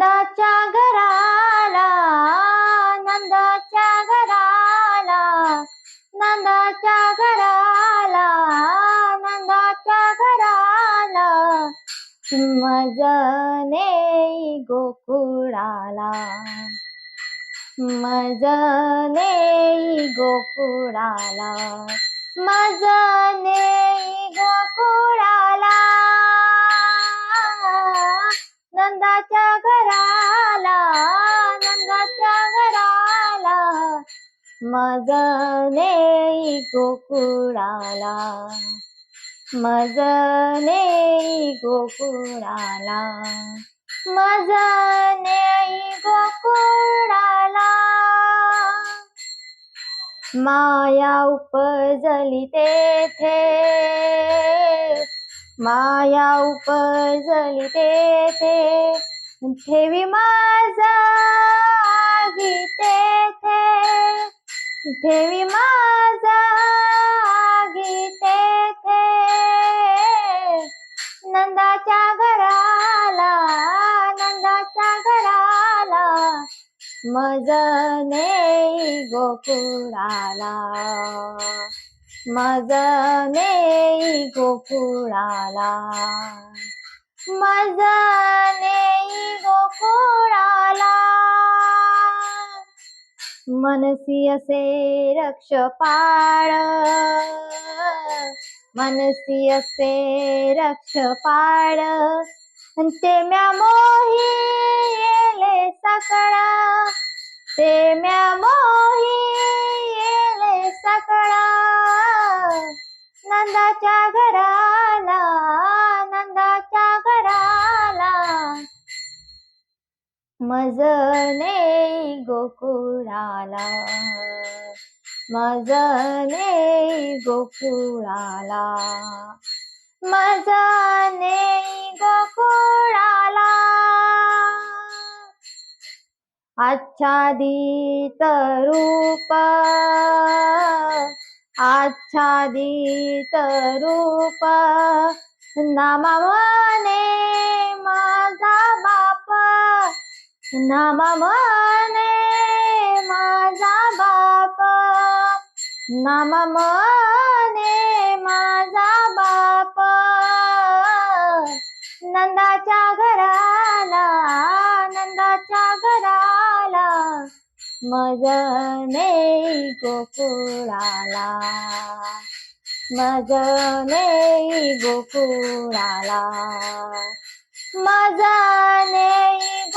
नंदाच्या घराला नंदाच्या घराला नंदाच्या घराला नंदाच्या घराला मजने गोकुळाला मजने गोकुळाला मजने गोकुळाला. मजने गोकुळाला मजने गोकुळाला मजने गोकुळाला. माया उपजली तेथे माया उपजली तेथे ठेवी माझा ठेवी माझा गीते तेथे नंदाच्या घराला नंदाच्या घराला मजने गोकुळाला. मजने गोकुळाला. मजने गोकुळाला. मनसी असे रक्ष पाळ मनसी असे रक्ष पाळ ते म्या मोही येले सकळ. ते म्या मोही येले सकळ. नंदाच्या घरा मजने गोकुळाला मजने गोकुळाला मजने गोकुळाला. आच्छादित रूप आच्छादित रूप नामा नामा म्हणे माझा बाप. नामा म्हणे माझा बाप. नंदाच्या घराला नंदाच्या घराला मजने गोकुळाला. मजने गोकुळाला. मजने